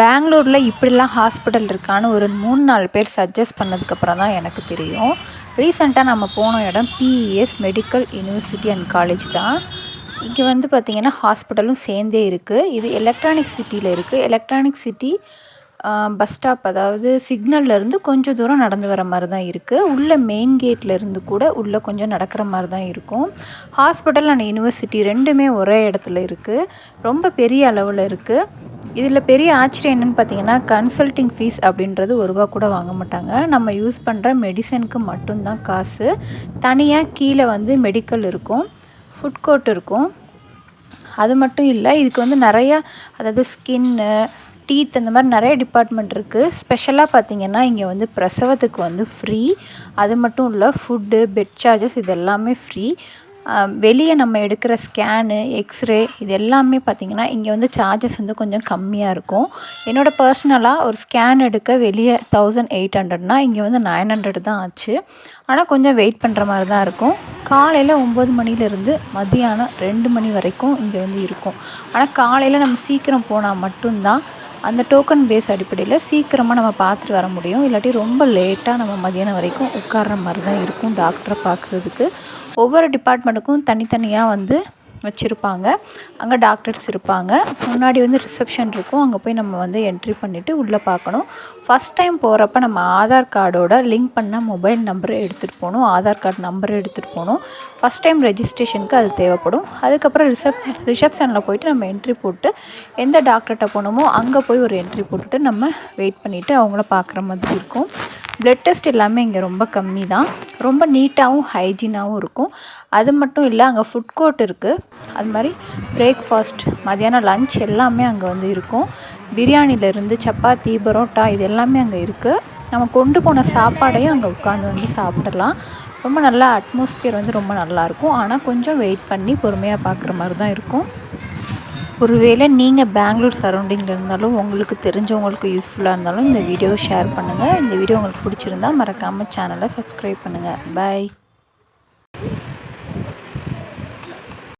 பெங்களூரில் இப்படிலாம் ஹாஸ்பிட்டல் இருக்கான்னு ஒரு மூணு நாலு பேர் சஜஸ்ட் பண்ணதுக்கப்புறம் தான் எனக்கு தெரியும். ரீசெண்டாக நம்ம போன இடம் PES medical university and college தான். இங்கே வந்து பார்த்திங்கன்னா ஹாஸ்பிட்டலும் சேர்ந்தே இருக்குது இது எலக்ட்ரானிக் சிட்டியில் இருக்குது எலக்ட்ரானிக் சிட்டி பஸ் ஸ்டாப் அதாவது சிக்னல்லேருந்து கொஞ்சம் தூரம் நடந்து வர மாதிரி தான் இருக்குது உள்ளே மெயின் கேட்லேருந்து கூட உள்ளே கொஞ்சம் நடக்கிற மாதிரி தான் இருக்கும். ஹாஸ்பிட்டல் அண்ட் யூனிவர்சிட்டி ரெண்டுமே ஒரே இடத்துல இருக்குது ரொம்ப பெரிய அளவில் இருக்குது இதில் பெரிய ஆச்சரியம் என்னென்னு பார்த்தீங்கன்னா கன்சல்டிங் ஃபீஸ் அப்படின்றது ஒரு ரூபா கூட வாங்க மாட்டாங்க. நம்ம யூஸ் பண்ணுற மெடிசனுக்கு மட்டும்தான் காசு. தனியாக கீழே வந்து மெடிக்கல் இருக்கும். ஃபுட் கோர்ட் இருக்கும். அது மட்டும் இல்லை இதுக்கு வந்து நிறையா அதாவது ஸ்கின்னு டீத் அந்த மாதிரி நிறைய டிபார்ட்மெண்ட் இருக்குது ஸ்பெஷலாக பார்த்திங்கன்னா இங்கே வந்து பிரசவத்துக்கு வந்து ஃப்ரீ அது மட்டும் இல்லை ஃபுட்டு பெட் சார்ஜஸ் இது எல்லாமே ஃப்ரீ வெளியே நம்ம எடுக்கிற ஸ்கேனு எக்ஸ்ரே இது எல்லாமே பார்த்திங்கன்னா இங்கே வந்து சார்ஜஸ் வந்து கொஞ்சம் கம்மியாக இருக்கும். என்னோடய பர்சனலாக ஒரு ஸ்கேன் எடுக்க வெளியே தௌசண்ட் எயிட் ஹண்ட்ரட்னா இங்கே வந்து நைன் ஹண்ட்ரட் தான் ஆச்சு. ஆனால் கொஞ்சம் வெயிட் பண்ணுற மாதிரி தான் இருக்கும். காலையில் ஒம்பது மணிலேருந்து மதியானம் ரெண்டு மணி வரைக்கும் இங்கே வந்து இருக்கும். ஆனால் காலையில் நம்ம சீக்கிரம் போனால் மட்டும்தான் அந்த டோக்கன் பேஸ் அடிப்படையில் சீக்கிரமாக நம்ம பார்த்துட்டு வர முடியும். இல்லாட்டி ரொம்ப லேட்டாக நம்ம மதியானம் வரைக்கும் உட்கார்ற மாதிரி தான் இருக்கும் டாக்டரை பார்க்குறதுக்கு. ஒவ்வொரு டிபார்ட்மெண்ட்டுக்கும் தனித்தனியாக வந்து வச்சுருப்பாங்க. அங்கே டாக்டர்ஸ் இருப்பாங்க. முன்னாடி வந்து ரிசப்ஷன் இருக்கும். அங்கே போய் நம்ம வந்து என்ட்ரி பண்ணிவிட்டு உள்ளே பார்க்கணும். ஃபஸ்ட் டைம் போகிறப்ப நம்ம ஆதார் கார்டோட லிங்க் பண்ண மொபைல் நம்பரை எடுத்துகிட்டு போகணும். ஆதார் கார்டு நம்பரை எடுத்துகிட்டு போகணும். ஃபஸ்ட் டைம் ரெஜிஸ்ட்ரேஷனுக்கு அது தேவைப்படும். அதுக்கப்புறம் ரிசப் ரிசப்ஷனில் போயிட்டு நம்ம என்ட்ரி போட்டு எந்த டாக்டர்கிட்ட போகணுமோ அங்கே போய் ஒரு என்ட்ரி போட்டுட்டு நம்ம வெயிட் பண்ணிவிட்டு அவங்கள பார்க்குற மாதிரி இருக்கும். ப்ளட் டெஸ்ட் எல்லாமே இங்கே ரொம்ப கம்மி தான் ரொம்ப நீட்டாகவும் ஹைஜீனாகவும் இருக்கும். அது மட்டும் இல்லை அங்கே ஃபுட் கோர்ட் இருக்குது அது மாதிரி பிரேக்ஃபாஸ்ட் மதியானம் லன்ச் எல்லாமே அங்கே வந்து இருக்கும். பிரியாணிலேருந்து சப்பாத்தி பரோட்டா இது எல்லாமே அங்கே இருக்குது நம்ம கொண்டு போன சாப்பாடையும் அங்கே உட்காந்து வந்து சாப்பிடலாம். ரொம்ப நல்லா அட்மாஸ்பியர் வந்து ரொம்ப நல்லாயிருக்கும் ஆனால் கொஞ்சம் வெயிட் பண்ணி பொறுமையாக பார்க்குற மாதிரி தான் இருக்கும். ஒருவேளை நீங்கள் பெங்களூர் சரௌண்டிங்கில் இருந்தாலும் உங்களுக்கு தெரிஞ்சவங்களுக்கு யூஸ்ஃபுல்லாக இருந்தாலும் இந்த வீடியோவை ஷேர் பண்ணுங்கள் இந்த வீடியோ உங்களுக்கு பிடிச்சிருந்தா மறக்காமல் சேனலை சப்ஸ்கிரைப் பண்ணுங்கள் பாய்